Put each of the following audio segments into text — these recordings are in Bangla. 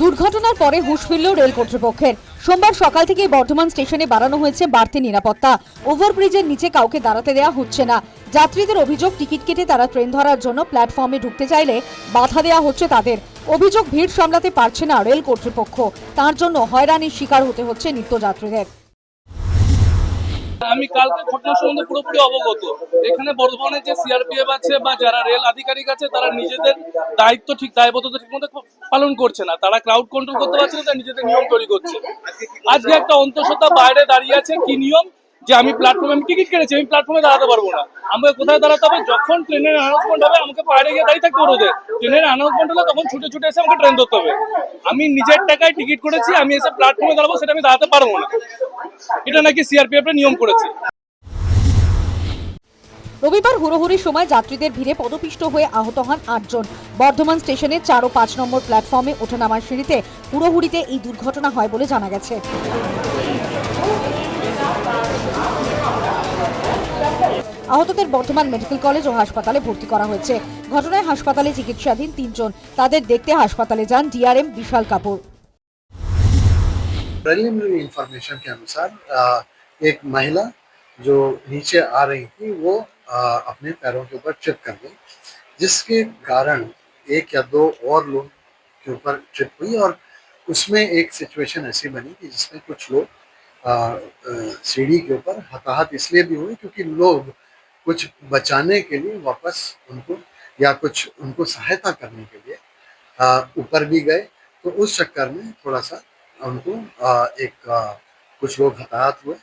দুর্ঘটনার পরে হুশ ফিরল রেল কর্তৃপক্ষের। সোমবার সকাল থেকে বর্ধমান স্টেশনে বাড়ানো হয়েছে বাড়তি নিরাপত্তা। ওভারব্রিজের নিচে কাউকে দাঁড়াতে দেওয়া হচ্ছে না। যাত্রীদের অভিযোগ, টিকিট কেটে তারা ট্রেন ধরার জন্য প্ল্যাটফর্মে ঢুকতে চাইলে বাধা দেওয়া হচ্ছে তাদের। অভিযোগ, ভিড় সামলাতে পারছে না রেল কর্তৃপক্ষ। তার জন্য হয়রানির শিকার হতে হচ্ছে নিত্যযাত্রীদের। আমি কালকে ঘটনা সম্বন্ধে পুরোপুরি অবগত। এখানে বর্ধমানে যে সিআরপিএফ আছে বা যারা রেল আধিকারিক আছে, তারা নিজেদের দায়িত্ব ঠিক, দায়বদ্ধতা ঠিক মতো পালন করছে না। তারা ক্রাউড কন্ট্রোল করতে পারছে না, তারা নিজেদের নিয়ম তৈরি করছে। আজকে একটা অন্তঃসত্ত্বা বাইরে দাঁড়িয়ে আছে। কি নিয়ম? যে আমি প্ল্যাটফর্মে আমি টিকিট কেটেছি, আমি প্ল্যাটফর্মে দাঁড়াতে পারব না। আমাকে কোথায় দাঁড়াতে হবে? যখন ট্রেনের অ্যানাউন্সমেন্ট হবে, আমাকে বাইরে গিয়ে দাঁড়িয়ে থাকতে হবে ট্রেনের অ্যানাউন্সমেন্ট হলে তখন ছুটে ছুটে এসে আমাকে ট্রেন ধরতে হবে। আমি নিজের টাকায় টিকিট করেছি, আমি এসে প্ল্যাটফর্মে দাঁড়াবো, সেটা আমি দাঁড়াতে পারব না। এটা নাকি সিআরপিএফ নিয়ম করেছে। রবিবার হুড়োহুড়ির সময় যাত্রীদের ভিড়ে পদপিষ্ট হয়ে আহত হন আটজন। বর্ধমান স্টেশনের চার ও পাঁচ নম্বর প্ল্যাটফর্মে ওঠানামার সিঁড়িতে হুড়োহুড়িতে এই দুর্ঘটনা হয় বলে জানা গেছে। আহতদের বর্ধমান মেডিকেল কলেজ ও হাসপাতালে ভর্তি করা হয়েছে ঘটনায় হাসপাতালে চিকিৎসাধীন তিনজন তাদের দেখতে হাসপাতালে যান DRM Vishal Kapoor preliminary information के अनुसार अ, एक महिला जो नीचे आ रही थी वो अ, अपने पैरों के ऊपर ट्रिप कर गई जिसके कारण एक या दो और लोग के ऊपर ट्रिप हुई और उसमें एक सिचुएशन ऐसी बनी कि जिसमें कुछ लोग अ, अ, सीढ़ी के ऊपर हताहत इसलिए भी हुई क्योंकि लोग कुछ बचाने के लिए वापस उनको, या कुछ उनको सहायता करने के लिए ऊपर भी गए। तो उस चक्कर में थोड़ा सा उनको एक कुछ लोग हताहत हुए।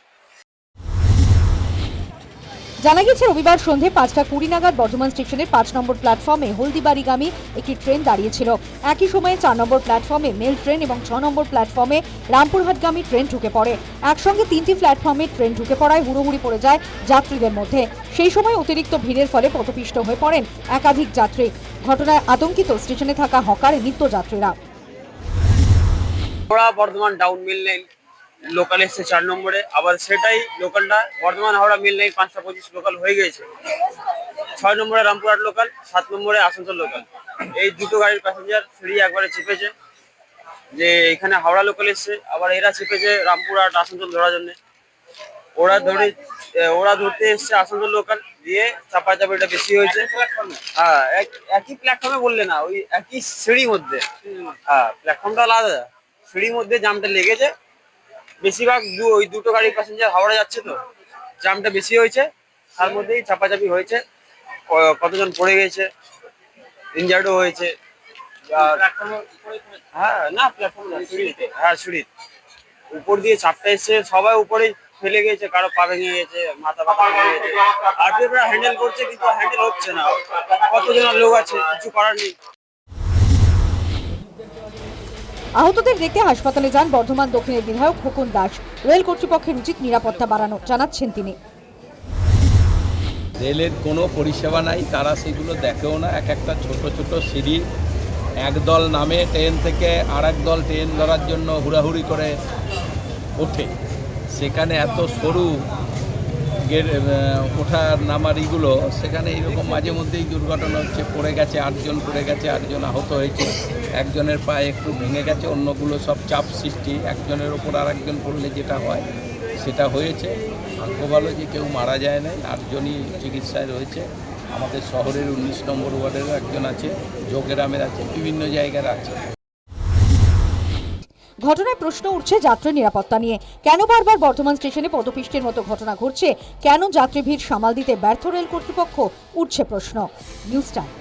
জানা গেছে রবিবার সন্ধে পাঁচটা কুড়ি নাগাদ বর্ধমান স্টেশনের পাঁচ নম্বর প্ল্যাটফর্মে হলদিবাড়িগামী একটি ট্রেন দাঁড়িয়েছিল। একই সময়ে চার নম্বর প্ল্যাটফর্মে মেল ট্রেন এবং ছ নম্বর প্ল্যাটফর্মে রামপুরহাটগামী ট্রেন ঢুকে পড়ে। একসঙ্গে তিনটি প্ল্যাটফর্মে ট্রেন ঢুকে পড়ায় হুড়োহুড়ি পড়ে যায় যাত্রীদের মধ্যে। সেই সময় অতিরিক্ত ভিড়ের ফলে পথপিষ্ট হয়ে পড়েন একাধিক যাত্রী। ঘটনায় আতঙ্কিত স্টেশনে থাকা হকার নিত্যযাত্রীরা। বর্ধমান ডাউন মিল লোকাল এসছে চার নম্বরে। আবার সেটাই লোকালটা বর্ধমান হাওড়া মিল নেই পাঁচটা পঁচিশ লোকাল হয়ে গেছে ছয় নম্বরে রামপুরহাট লোকাল সাত নম্বরে আসানসোল লোকাল। এই দুটো গাড়ির প্যাসেঞ্জার সিঁড়ি একবারে চেপেছে যে এখানে হাওড়া লোকাল এসছে আবার এরা চেপেছে রামপুরহাট আসানসোল ধরার জন্য। ওরা ধরে ওরা ধরতে এসছে আসানসোল লোকাল দিয়ে চাপাচাপিটা বেশি হয়েছে। হ্যাঁ এক- একই প্ল্যাটফর্মে বললে না ওই একই সিঁড়ির মধ্যে। হ্যাঁ প্ল্যাটফর্মটা আলাদা। সিঁড়ির মধ্যে জামটা লেগেছে বেশিরভাগ ওই দুটো গাড়ির প্যাসেঞ্জার হাওড়া যাচ্ছে তো। জামটা বেশি হয়েছে, তার মধ্যেই চাপাচাপি হয়েছে। কতজন পড়ে গেছে ইনজার্ডও হয়েছে হ্যাঁ না প্ল্যাটফর্ম সিঁড়িতে। হ্যাঁ সিঁড়ি উপর দিয়ে চাপটা এসছে, সবাই উপরে ফেলে গেছে কারও পা ভেঙে গেছে মাথা পাতা ভেঙে গেছে আর হ্যান্ডেল করছে, কিন্তু হ্যান্ডেল হচ্ছে না। কতজন লোক আছে, কিছু করার নেই। আহতদের দেখতে হাসপাতালে যান বর্ধমান দক্ষিণের বিধায়ক খোকন দাস। রেল কর্তৃপক্ষের উচিত নিরাপত্তা বাড়ানো, জানাচ্ছেন তিনি। রেলের কোনো পরিষেবা নাই, তারা সেগুলো দেখেও না। এক একটা ছোট ছোট সিঁড়ি, একদল নামে ট্রেন থেকে আর দল ট্রেন ধরার জন্য হুড়াহুড়ি করে ওঠে। সেখানে এত সরু গেট ওঠার নামার ইগুলো সেখানে এরকম মাঝে মধ্যেই দুর্ঘটনা হচ্ছে, পড়ে গেছে, আটজন পড়ে গেছে, আটজন আহত হয়েছে। একজনের পায়ে একটু ভেঙে গেছে, অন্যগুলো সব চাপ সৃষ্টি। একজনের ওপর আর একজন পড়লে যেটা হয়, সেটা হয়েছে। ভাগ্য ভালো যে কেউ মারা যায় নাই, আটজনই চিকিৎসায় রয়েছে। আমাদের শহরের উনিশ নম্বর ওয়ার্ডেরও একজন আছে, যোগেরামের আছে, বিভিন্ন জায়গার আছে। ঘটনায় প্রশ্ন উঠছে যাত্রী নিরাপত্তা নিয়ে। কেন বারবার বর্ধমান স্টেশনে পদপিষ্টের মতো ঘটনা ঘটছে? কেন যাত্রী ভিড় সামাল দিতে ব্যর্থ রেল কর্তৃপক্ষ? উঠছে প্রশ্ন। News time.